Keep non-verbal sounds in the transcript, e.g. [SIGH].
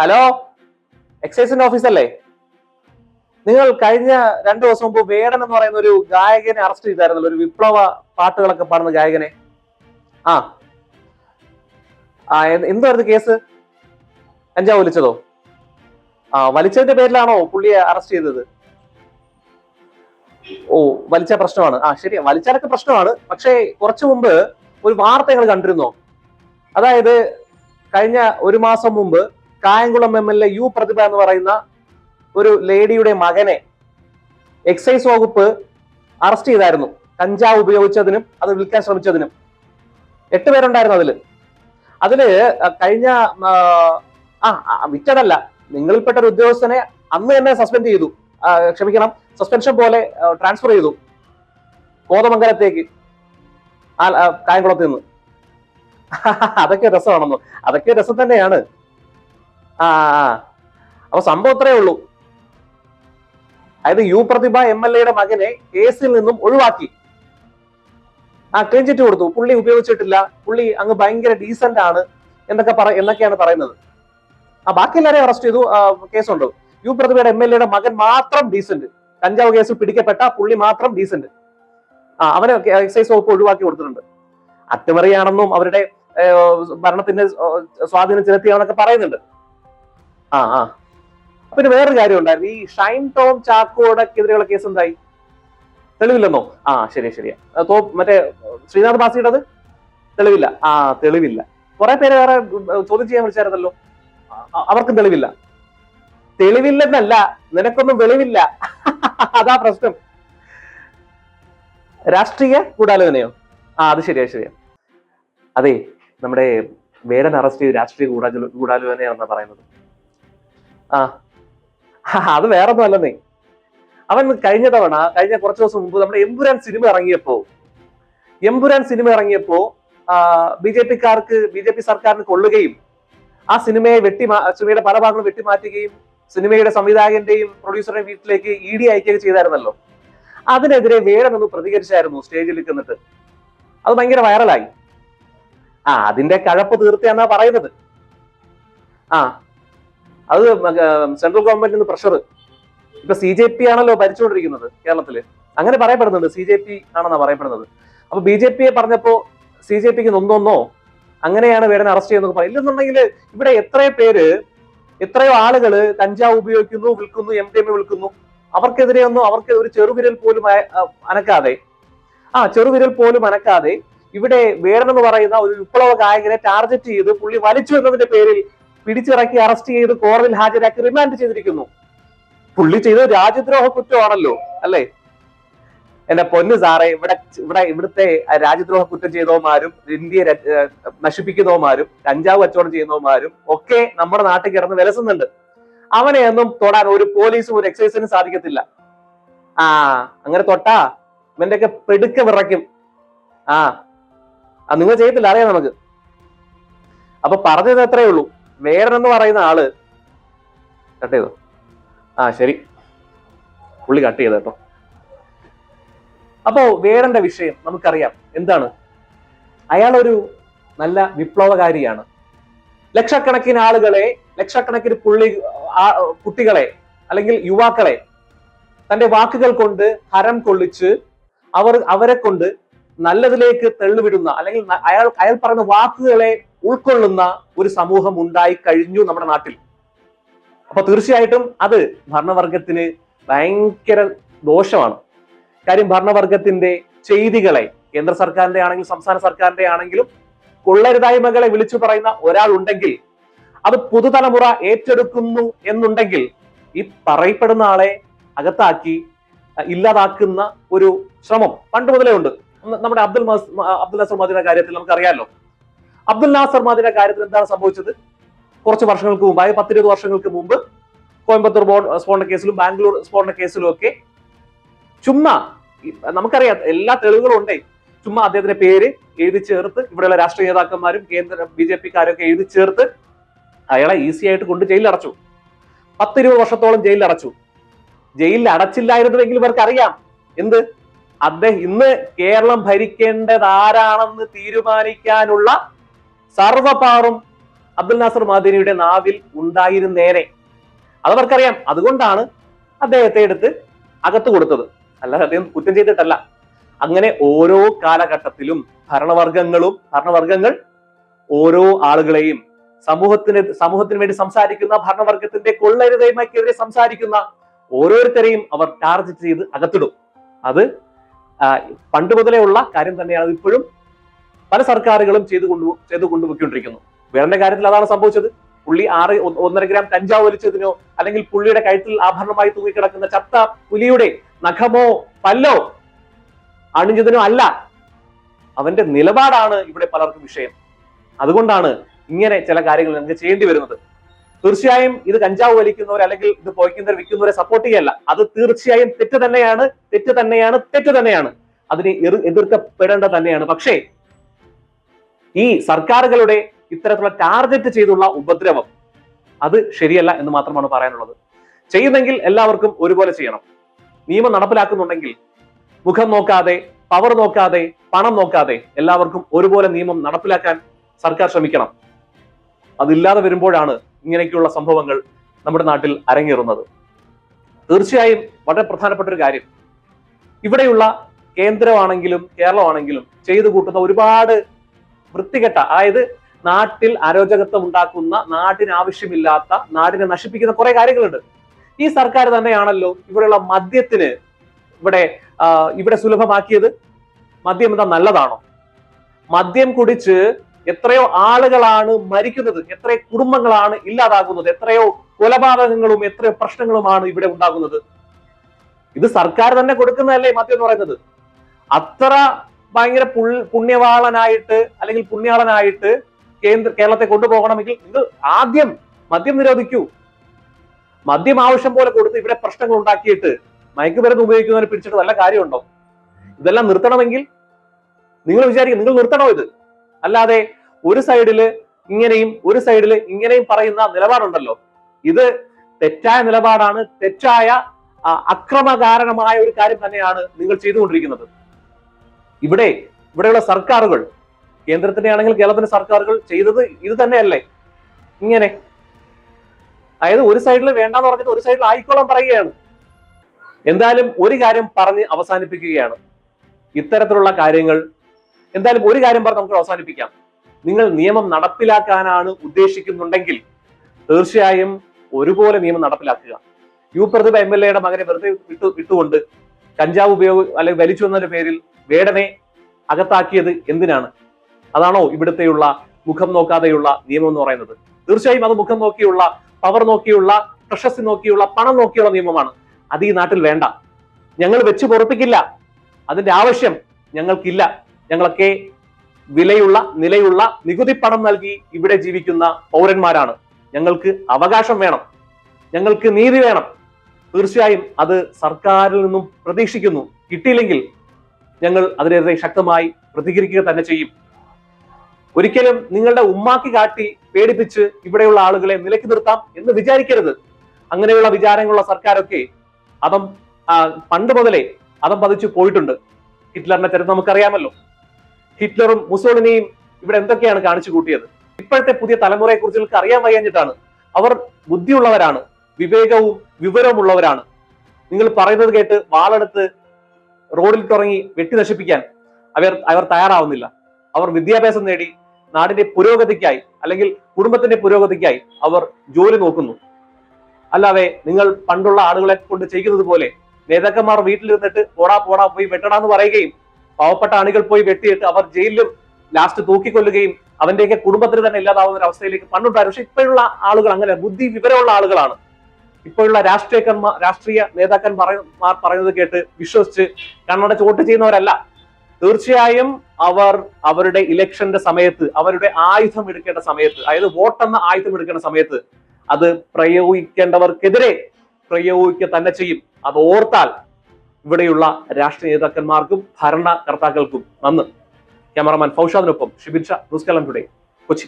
Hello? എക്സൈസിന്റെ ഓഫീസല്ലേ നിങ്ങൾ കഴിഞ്ഞ രണ്ടു ദിവസം മുമ്പ് വേടൻ എന്ന് പറയുന്ന ഒരു ഗായകനെ അറസ്റ്റ് ചെയ്തായിരുന്നല്ലോ. ഒരു വിപ്ലവ പാട്ടുകളൊക്കെ പാടുന്ന ഗായകനെ. ആ. ആ എന്തായിരുന്നു കേസ് കഞ്ചാവ് വലിച്ചതോ? ആ വലിച്ചതിന്റെ പേരിലാണോ പുള്ളിയെ അറസ്റ്റ് ചെയ്തത്? ഓ വലിച്ച പ്രശ്നമാണ്. ആ ശരി വലിച്ചാലൊക്കെ പ്രശ്നമാണ്. പക്ഷേ കുറച്ചു മുമ്പ് ഒരു വാർത്ത ഞങ്ങൾ കണ്ടിരുന്നോ. അതായത് കഴിഞ്ഞ ഒരു മാസം മുമ്പ് Kayamkulam M L A U Prathibha എന്ന് പറയുന്ന ഒരു ലേഡിയുടെ മകനെ എക്സൈസ് വകുപ്പ് അറസ്റ്റ് ചെയ്തായിരുന്നു. കഞ്ചാവ് ഉപയോഗിച്ചതിനും അത് വിൽക്കാൻ ശ്രമിച്ചതിനും. എട്ട് പേരുണ്ടായിരുന്നു അതിൽ. അതിൽ കഴിഞ്ഞ ആ, വിറ്റതല്ല. നിങ്ങളിൽപ്പെട്ട ഒരു ഉദ്യോഗസ്ഥനെ അന്ന് തന്നെ സസ്പെൻഡ് ചെയ്തു. ക്ഷമിക്കണം. സസ്പെൻഷൻ പോലെ ട്രാൻസ്ഫർ ചെയ്തു. കോതമംഗലത്തേക്ക്. കായംകുളത്ത് നിന്ന്. [LAUGHS] അതൊക്കെ രസമാണെന്നോ. അതൊക്കെ രസം തന്നെയാണ്. ആ. അപ്പൊ സംഭവം ഇത്രയേ ഉള്ളൂ. അതായത് യു പ്രതിഭ എം എൽ എയുടെ മകനെ കേസിൽ നിന്നും ഒഴിവാക്കി. ആ ക്ലീൻ ചിറ്റ് കൊടുത്തു. പുള്ളി ഉപയോഗിച്ചിട്ടില്ല. പുള്ളി അങ്ങ് ഭയങ്കര ഡീസന്റ് ആണ് എന്നൊക്കെ പറ എന്നൊക്കെയാണ് പറയുന്നത്. ആ ബാക്കി എല്ലാവരെയും അറസ്റ്റ് ചെയ്തു. കേസുണ്ട്. യു പ്രതിഭയുടെ എം എൽ എയുടെ മകൻ മാത്രം ഡീസന്റ് കഞ്ചാവ് കേസിൽ പിടിക്കപ്പെട്ട പുള്ളി മാത്രം ഡീസന്റ് ആ അവനെ എക്സൈസ് വകുപ്പ് ഒഴിവാക്കി കൊടുത്തിട്ടുണ്ട്. അട്ടിമറിയാണെന്നും അവരുടെ ഭരണത്തിന്റെ സ്വാധീനം ചെലുത്തിയാണെന്നൊക്കെ പറയുന്നുണ്ട്. ആ ആ. പിന്നെ വേറൊരു കാര്യം ഉണ്ടായിരുന്നു. ഈ ഷൈൻ ടോം ചാക്കോടക്കെതിരെയുള്ള കേസ് എന്തായി? തെളിവില്ലെന്നോ? ആ ശരി ശരിയാ. ആ, തോ മറ്റേ ശ്രീനാഥ് ബാസിയുടേത് തെളിവില്ല. ആ തെളിവില്ല. കുറെ പേര് വേറെ ചോദ്യം ചെയ്യാൻ വിളിച്ചായിരുന്നല്ലോ. അവർക്കും തെളിവില്ല. തെളിവില്ലെന്നല്ല നിനക്കൊന്നും വെളിവില്ല. [LAUGHS] അതാ പ്രശ്നം. രാഷ്ട്രീയ ഗൂഢാലോചനയോ? ആ അത് ശരിയാ ശരിയാ. അതെ നമ്മുടെ വേടൻ അറസ്റ്റ് ചെയ്ത് രാഷ്ട്രീയ ഗൂഢാലോ ഗൂഢാലോചനയാണെന്നാ പറയുന്നത്. ആ. അത് വേറൊന്നും അല്ലെന്നേ അവൻ കഴിഞ്ഞ തവണ കഴിഞ്ഞ കുറച്ച് ദിവസം മുമ്പ് നമ്മുടെ എമ്പുരാൻ സിനിമ ഇറങ്ങിയപ്പോ എമ്പുരാൻ സിനിമ ഇറങ്ങിയപ്പോ ബി ജെ പിക്കാർക്ക് ബി ജെ പി സർക്കാരിന് കൊള്ളുകയും ആ സിനിമയെ വെട്ടി സിനിമയുടെ പല ഭാഗങ്ങളും വെട്ടിമാറ്റുകയും സിനിമയുടെ സംവിധായകന്റെയും പ്രൊഡ്യൂസറുടെയും വീട്ടിലേക്ക് ഇ ഡി അയക്കുകയും ചെയ്തായിരുന്നല്ലോ. അതിനെതിരെ വേണമെന്ന് പ്രതികരിച്ചായിരുന്നു സ്റ്റേജിൽ നിൽക്കുന്നിട്ട്. അത് ഭയങ്കര വൈറലായി. ആ അതിന്റെ കഴപ്പ് തീർത്തിയാന്നാ പറയുന്നത്. ആ അത് സെൻട്രൽ ഗവൺമെന്റിന് പ്രഷർ ഇപ്പൊ സി ജെ പി ആണല്ലോ ഭരിച്ചുകൊണ്ടിരിക്കുന്നത് കേരളത്തിൽ. അങ്ങനെ പറയപ്പെടുന്നുണ്ട്. സി ജെ പി ആണെന്നാണ് പറയപ്പെടുന്നത്. അപ്പൊ ബി ജെ പിയെ പറഞ്ഞപ്പോ സി ജെ പിക്ക് നൊന്നൊന്നോ? അങ്ങനെയാണ് വേടനെ അറസ്റ്റ് ചെയ്യുന്നത് പറയും ഇല്ലെന്നുണ്ടെങ്കിൽ ഇവിടെ എത്രയോ പേര് എത്രയോ ആളുകൾ കഞ്ചാവ് ഉപയോഗിക്കുന്നു വിൽക്കുന്നു എം ഡി എം വിൽക്കുന്നു. അവർക്കെതിരെ ഒന്നും അവർക്ക് ഒരു ചെറുവിരൽ പോലും അനക്കാതെ. ആ ചെറുവിരൽ പോലും അനക്കാതെ ഇവിടെ വേടൻ എന്ന് പറയുന്ന ഒരു വിപ്ലവ ഗായകനെ ടാർഗറ്റ് ചെയ്ത് പുള്ളി വലിച്ചു എന്നതിന്റെ പേരിൽ പിടിച്ചിറക്കി അറസ്റ്റ് ചെയ്ത് കോടതിയിൽ ഹാജരാക്കി റിമാൻഡ് ചെയ്തിരിക്കുന്നു. പുള്ളി ചെയ്തത് രാജ്യദ്രോഹ കുറ്റമാണല്ലോ അല്ലേ? എന്റെ പൊന്നു സാറേ ഇവിടെ ഇവിടെ ഇവിടുത്തെ രാജ്യദ്രോഹ കുറ്റം ചെയ്തവന്മാരും ഇന്ത്യയെ നശിപ്പിക്കുന്നവന്മാരും കഞ്ചാവ് കച്ചവടം ചെയ്യുന്നവന്മാരും ഒക്കെ നമ്മുടെ നാട്ടിൽ കിടന്ന് വിലസുന്നുണ്ട്. അവനെ ഒന്നും തൊടാൻ ഒരു പോലീസും ഒരു എക്സൈസിനും സാധിക്കത്തില്ല. ആ അങ്ങനെ തൊട്ടാ ഇവന്റെയൊക്കെ പെടുക്ക വിറയ്ക്കും. ആ നിങ്ങൾ ചെയ്യത്തില്ല അറിയാം നമുക്ക്. അപ്പൊ പറഞ്ഞത് അത്രേ ഉള്ളൂ. വേടൻ എന്ന് പറയുന്ന ആൾ കട്ട് ചെയ്തോ? ആ ശരി. പുള്ളി കട്ട് ചെയ്ത കേട്ടോ. അപ്പോ വേടന്റെ വിഷയം നമുക്കറിയാം. എന്താണ്? അയാളൊരു നല്ല വിപ്ലവകാരിയാണ്. ലക്ഷക്കണക്കിന് ആളുകളെ ലക്ഷക്കണക്കിന് പുള്ളി കുട്ടികളെ അല്ലെങ്കിൽ യുവാക്കളെ തന്റെ വാക്കുകൾ കൊണ്ട് ഹരം കൊള്ളിച്ച് അവർ അവരെ കൊണ്ട് നല്ലതിലേക്ക് തെള്ളുവിടുന്ന അല്ലെങ്കിൽ അയാൾ അയാൾ പറയുന്ന വാക്കുകളെ ഉൾക്കൊള്ളുന്ന ഒരു സമൂഹം ഉണ്ടായി കഴിഞ്ഞു നമ്മുടെ നാട്ടിൽ. അപ്പൊ തീർച്ചയായിട്ടും അത് ഭരണവർഗത്തിന് ഭയങ്കര ദോഷമാണ്. കാര്യം ഭരണവർഗത്തിന്റെ ചെയ്തികളെ കേന്ദ്ര സർക്കാരിന്റെ ആണെങ്കിലും സംസ്ഥാന സർക്കാരിന്റെ ആണെങ്കിലും കൊള്ളരുതായ്മകളെ വിളിച്ചു പറയുന്ന ഒരാൾ ഉണ്ടെങ്കിൽ അത് പുതുതലമുറ ഏറ്റെടുക്കുന്നു എന്നുണ്ടെങ്കിൽ ഈ പറയപ്പെടുന്ന ആളെ അകത്താക്കി ഇല്ലാതാക്കുന്ന ഒരു ശ്രമം പണ്ട് മുതലേ ഉണ്ട്. നമ്മുടെ അബ്ദുൽ അബ്ദുൽ നാസർ കാര്യത്തിൽ നമുക്കറിയാലോ. അബ്ദുൽ നാസർ മാദിന്റെ കാര്യത്തിൽ എന്താണ് സംഭവിച്ചത്? കുറച്ച് വർഷങ്ങൾക്ക് മുമ്പ് അതായത് പത്തിരുപത് വർഷങ്ങൾക്ക് മുമ്പ് കോയമ്പത്തൂർ ബോർഡ് സ്ഫോടന കേസിലും ബാംഗ്ലൂർ സ്ഫോടന കേസിലും ഒക്കെ ചുമ്മാ നമുക്കറിയാം എല്ലാ തെളിവുകളും ഉണ്ടേ. ചുമ്മാ അദ്ദേഹത്തിന്റെ പേര് എഴുതി ചേർത്ത് ഇവിടെയുള്ള രാഷ്ട്രീയ നേതാക്കന്മാരും കേന്ദ്ര ബി ജെ പിക്കാരൊക്കെ എഴുതി ചേർത്ത് അയാളെ ഈസി ആയിട്ട് കൊണ്ട് ജയിലിൽ അടച്ചു. പത്തിരുപത് വർഷത്തോളം ജയിലിൽ അടച്ചു. ജയിലിൽ അടച്ചില്ലായിരുന്നുവെങ്കിൽ ഇവർക്ക് അറിയാം എന്ത്? അദ്ദേഹം ഇന്ന് കേരളം ഭരിക്കേണ്ടത് ആരാണെന്ന് തീരുമാനിക്കാനുള്ള സർവപാറും അബ്ദുൽ നാസർ മാദിനിയുടെ നാവിൽ ഉണ്ടായിരുന്നേനെ. അതവർക്കറിയാം അതുകൊണ്ടാണ് അദ്ദേഹത്തെ എടുത്ത് അകത്ത് കൊടുത്തത്. അല്ലാതെ അദ്ദേഹം കുറ്റം ചെയ്തിട്ടല്ല. അങ്ങനെ ഓരോ കാലഘട്ടത്തിലും ഭരണവർഗങ്ങളും ഭരണവർഗങ്ങൾ ഓരോ ആളുകളെയും സമൂഹത്തിന് സമൂഹത്തിന് വേണ്ടി സംസാരിക്കുന്ന ഭരണവർഗത്തിന്റെ കൊള്ളരുതയ്മയ്ക്കെതിരെ സംസാരിക്കുന്ന ഓരോരുത്തരെയും അവർ ടാർഗറ്റ് ചെയ്ത് അകത്തിടും. അത് പണ്ട് മുതലേ ഉള്ള കാര്യം തന്നെയാണ്. ഇപ്പോഴും പല സർക്കാരുകളും ചെയ്തു കൊണ്ടു ചെയ്തു കൊണ്ടുപോയിക്കൊണ്ടിരിക്കുന്നു വേറെ കാര്യത്തിൽ അതാണ് സംഭവിച്ചത്. പുള്ളി ആറ് ഒന്നര ഗ്രാം കഞ്ചാവ് വലിച്ചതിനോ അല്ലെങ്കിൽ പുള്ളിയുടെ കഴുത്തിൽ ആഭരണമായി തൂങ്ങിക്കിടക്കുന്ന ചത്ത പുലിയുടെ നഖമോ പല്ലോ അണിഞ്ഞതിനോ അല്ല. അവന്റെ നിലപാടാണ് ഇവിടെ പലർക്കും വിഷയം. അതുകൊണ്ടാണ് ഇങ്ങനെ ചില കാര്യങ്ങൾ ഞങ്ങൾക്ക് ചെയ്യേണ്ടി വരുന്നത്. തീർച്ചയായും ഇത് കഞ്ചാവ് വലിക്കുന്നവർ അല്ലെങ്കിൽ ഇത് പോയിക്കുന്നവർ വിൽക്കുന്നവരെ സപ്പോർട്ട് ചെയ്യല്ല. അത് തീർച്ചയായും തെറ്റ് തന്നെയാണ് തെറ്റ് തന്നെയാണ് തെറ്റ് തന്നെയാണ്. അതിനെ എതിർ- എതിർക്കപ്പെടേണ്ടത് തന്നെയാണ്. പക്ഷേ ഈ സർക്കാരുകളുടെ ഇത്തരത്തിലുള്ള ടാർഗറ്റ് ചെയ്തുള്ള ഉപദ്രവം അത് ശരിയല്ല എന്ന് മാത്രമാണ് പറയാനുള്ളത്. ചെയ്യുന്നെങ്കിൽ എല്ലാവർക്കും ഒരുപോലെ ചെയ്യണം. നിയമം നടപ്പിലാക്കുന്നുണ്ടെങ്കിൽ മുഖം നോക്കാതെ പവർ നോക്കാതെ പണം നോക്കാതെ എല്ലാവർക്കും ഒരുപോലെ നിയമം നടപ്പിലാക്കാൻ സർക്കാർ ശ്രമിക്കണം. അതില്ലാതെ വരുമ്പോഴാണ് ഇങ്ങനെയൊക്കെയുള്ള സംഭവങ്ങൾ നമ്മുടെ നാട്ടിൽ അരങ്ങേറുന്നത്. തീർച്ചയായും വളരെ പ്രധാനപ്പെട്ട ഒരു കാര്യം. ഇവിടെയുള്ള കേന്ദ്രമാണെങ്കിലും കേരളമാണെങ്കിലും ചെയ്തു കൂട്ടുന്ന ഒരുപാട് വൃത്തികെട്ട അതായത് നാട്ടിൽ അരോചകത്വം ഉണ്ടാക്കുന്ന നാടിന് ആവശ്യമില്ലാത്ത നാടിനെ നശിപ്പിക്കുന്ന കുറെ കാര്യങ്ങളുണ്ട്. ഈ സർക്കാർ തന്നെയാണല്ലോ ഇവിടെയുള്ള മദ്യത്തിന് ഇവിടെ ഇവിടെ സുലഭമാക്കിയത്? മദ്യം എന്താ നല്ലതാണോ? മദ്യം കുടിച്ച് എത്രയോ ആളുകളാണ് മരിക്കുന്നത് എത്രയോ കുടുംബങ്ങളാണ് ഇല്ലാതാകുന്നത് എത്രയോ കൊലപാതകങ്ങളും എത്രയോ പ്രശ്നങ്ങളുമാണ് ഇവിടെ ഉണ്ടാകുന്നത്. ഇത് സർക്കാർ തന്നെ കൊടുക്കുന്നതല്ലേ മദ്യം എന്ന് പറയുന്നത്? അത്ര ഭയങ്കര പുണ്യവാളനായിട്ട് അല്ലെങ്കിൽ പുണ്യാളനായിട്ട് കേന്ദ്ര കേരളത്തെ കൊണ്ടുപോകണമെങ്കിൽ നിങ്ങൾ ആദ്യം മദ്യം നിരോധിക്കൂ. മദ്യം ആവശ്യം പോലെ കൊടുത്ത് ഇവിടെ പ്രശ്നങ്ങൾ ഉണ്ടാക്കിയിട്ട് മയക്കുമരുന്ന് ഉപയോഗിക്കുന്നവരെ പിടിച്ചിട്ട് നല്ല കാര്യമുണ്ടോ? ഇതെല്ലാം നിർത്തണമെങ്കിൽ നിങ്ങൾ വിചാരിക്കും നിങ്ങൾ നിർത്തണോ ഇത്? അല്ലാതെ ഒരു സൈഡിൽ ഇങ്ങനെയും ഒരു സൈഡിൽ ഇങ്ങനെയും പറയുന്ന നിലപാടുണ്ടല്ലോ. ഇത് തെറ്റായ നിലപാടാണ്. തെറ്റായ അക്രമകാരണമായ ഒരു കാര്യം തന്നെയാണ് നിങ്ങൾ ചെയ്തുകൊണ്ടിരിക്കുന്നത്. ഇവിടെ ഇവിടെയുള്ള സർക്കാരുകൾ കേന്ദ്രത്തിന്റെ ആണെങ്കിൽ കേരളത്തിന്റെ സർക്കാരുകൾ ചെയ്തത് ഇത് തന്നെയല്ലേ? ഇങ്ങനെ. അതായത് ഒരു സൈഡിൽ വേണ്ടാന്ന് പറഞ്ഞിട്ട് ഒരു സൈഡിൽ ആയിക്കോളാൻ പറയുകയാണ്. എന്തായാലും ഒരു കാര്യം പറഞ്ഞ് അവസാനിപ്പിക്കുകയാണ്. ഇത്തരത്തിലുള്ള കാര്യങ്ങൾ എന്തായാലും ഒരു കാര്യം പറഞ്ഞ് നമുക്ക് അവസാനിപ്പിക്കാം. നിങ്ങൾ നിയമം നടപ്പിലാക്കാനാണ് ഉദ്ദേശിക്കുന്നുണ്ടെങ്കിൽ തീർച്ചയായും ഒരുപോലെ നിയമം നടപ്പിലാക്കുക. യു പ്രതിഭ എം എൽ എയുടെ മകനെ വെറുതെ വിട്ടു വിട്ടുകൊണ്ട് കഞ്ചാവ് ഉപയോഗ അല്ലെങ്കിൽ വലിച്ചു എന്നതിന്റെ പേരിൽ വേടനെ അകത്താക്കിയത് എന്തിനാണ്? അതാണോ ഇവിടുത്തെയുള്ള മുഖം നോക്കാതെയുള്ള നിയമം എന്ന് പറയുന്നത്. തീർച്ചയായും അത് മുഖം നോക്കിയുള്ള പവർ നോക്കിയുള്ള പ്രശസ്തി നോക്കിയുള്ള പണം നോക്കിയുള്ള നിയമമാണ്. അത് ഈ നാട്ടിൽ വേണ്ട. ഞങ്ങൾ വെച്ച് പൊറപ്പിക്കില്ല. അതിന്റെ ആവശ്യം ഞങ്ങൾക്കില്ല. ഞങ്ങളൊക്കെ വിലയുള്ള നിലയുള്ള നികുതി പണം നൽകി ഇവിടെ ജീവിക്കുന്ന പൗരന്മാരാണ്. ഞങ്ങൾക്ക് അവകാശം വേണം. ഞങ്ങൾക്ക് നീതി വേണം. തീർച്ചയായും അത് സർക്കാരിൽ നിന്നും പ്രതീക്ഷിക്കുന്നു. കിട്ടിയില്ലെങ്കിൽ ഞങ്ങൾ അതിനെതിരെ ശക്തമായി പ്രതികരിക്കുക തന്നെ ചെയ്യും. ഒരിക്കലും നിങ്ങളുടെ ഉമ്മാക്കി കാട്ടി പേടിപ്പിച്ച് ഇവിടെയുള്ള ആളുകളെ നിലയ്ക്ക് നിർത്താം എന്ന് വിചാരിക്കരുത്. അങ്ങനെയുള്ള വിചാരങ്ങളുള്ള സർക്കാരൊക്കെ അതം പണ്ട് മുതലേ അതം പതിച്ചു പോയിട്ടുണ്ട്. ഹിറ്റ്ലറിന്റെ ചരിത്രം നമുക്കറിയാമല്ലോ. ഹിറ്റ്ലറും മുസോളിനിയും ഇവിടെ എന്തൊക്കെയാണ് കാണിച്ചു കൂട്ടിയത്? ഇപ്പോഴത്തെ പുതിയ തലമുറയെ കുറിച്ച് അറിയാൻ വയ്യാഞ്ഞിട്ടാണ്. അവർ ബുദ്ധിയുള്ളവരാണ്. വിവേകവും വിവരവുമുള്ളവരാണ് നിങ്ങൾ പറയുന്നത് കേട്ട് വാളെടുത്ത് റോഡിൽ തുടങ്ങി വെട്ടി നശിപ്പിക്കാൻ അവർ അവർ തയ്യാറാവുന്നില്ല. അവർ വിദ്യാഭ്യാസം നേടി നാടിന്റെ പുരോഗതിക്കായി അല്ലെങ്കിൽ കുടുംബത്തിന്റെ പുരോഗതിക്കായി അവർ ജോലി നോക്കുന്നു. അല്ലാതെ നിങ്ങൾ പണ്ടുള്ള ആളുകളെ കൊണ്ട് ചെയ്യുന്നത് പോലെ നേതാക്കന്മാർ വീട്ടിലിരുന്നിട്ട് പോടാ പോടാ പോയി വെട്ടടാന്ന് പറയുകയും പാവപ്പെട്ട അണികൾ പോയി വെട്ടിയിട്ട് അവർ ജയിലിൽ ലാസ്റ്റ് തൂക്കിക്കൊല്ലുകയും അവന്റെയൊക്കെ കുടുംബത്തിന് തന്നെ ഇല്ലാതാവുന്ന ഒരു അവസ്ഥയിലേക്ക് പണ്ടുണ്ടായിരുന്നു. പക്ഷെ ഇപ്പോഴുള്ള ആളുകൾ അങ്ങനെ ബുദ്ധി വിവരമുള്ള ആളുകളാണ്. ഇപ്പോഴുള്ള രാഷ്ട്രീയക്കന്മാർ രാഷ്ട്രീയ നേതാക്കന്മാർ പറയുന്നത് കേട്ട് വിശ്വസിച്ച് കണ്ണടച്ച് വോട്ട് ചെയ്യുന്നവരല്ല. തീർച്ചയായും അവർ അവരുടെ ഇലക്ഷന്റെ സമയത്ത് അവരുടെ ആയുധം എടുക്കേണ്ട സമയത്ത് അതായത് വോട്ടെന്ന ആയുധം എടുക്കേണ്ട സമയത്ത് അത് പ്രയോഗിക്കേണ്ടവർക്കെതിരെ പ്രയോഗിക്കുക തന്നെ ചെയ്യും. അത് ഓർത്താൽ ഇവിടെയുള്ള രാഷ്ട്രീയ നേതാക്കന്മാർക്കും ഭരണകർത്താക്കൾക്കും നന്ന് ക്യാമറമാൻ ഫൗഷാദിനൊപ്പം ഷിബിൻ ഷാ ന്യൂസ് ടുഡേ കൊച്ചി.